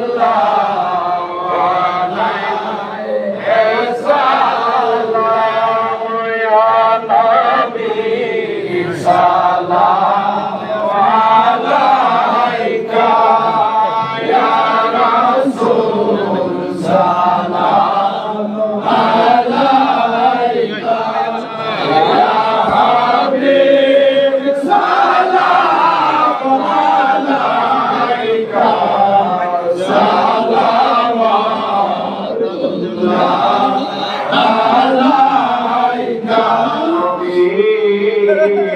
Salam ya Nabi Salam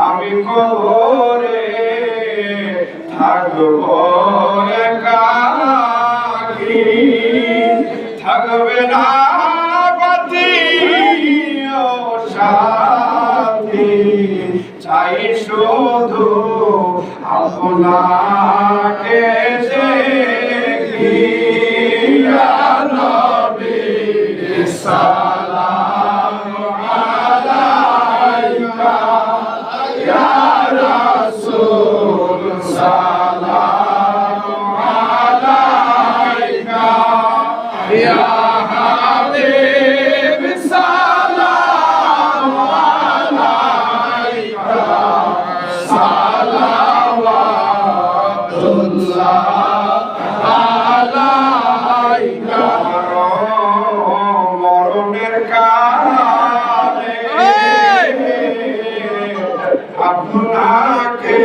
আমি করে থাকব একাকী থাকবে না চাই শুধু আপনাকে সালাম আলাইকা ইয়া রাসূল আপনাকে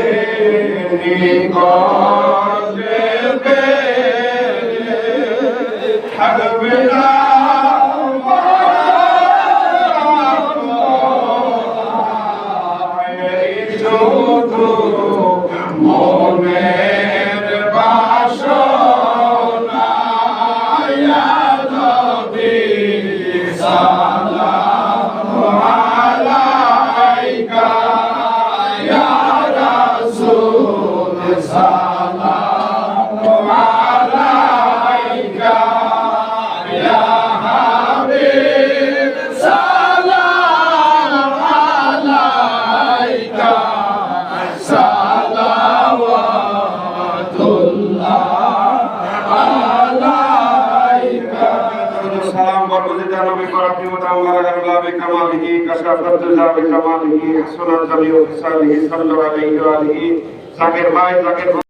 পেলে থাকবে না। মুতাওয়ালা গারলা বিকামালিহি কাশাফাত যা বিকামালিহি হাসানাত জামিউ হিসাবিহি সাল্লাল্লাহু আলাইহি ওয়া আলিহি জাকির ভাই জাকির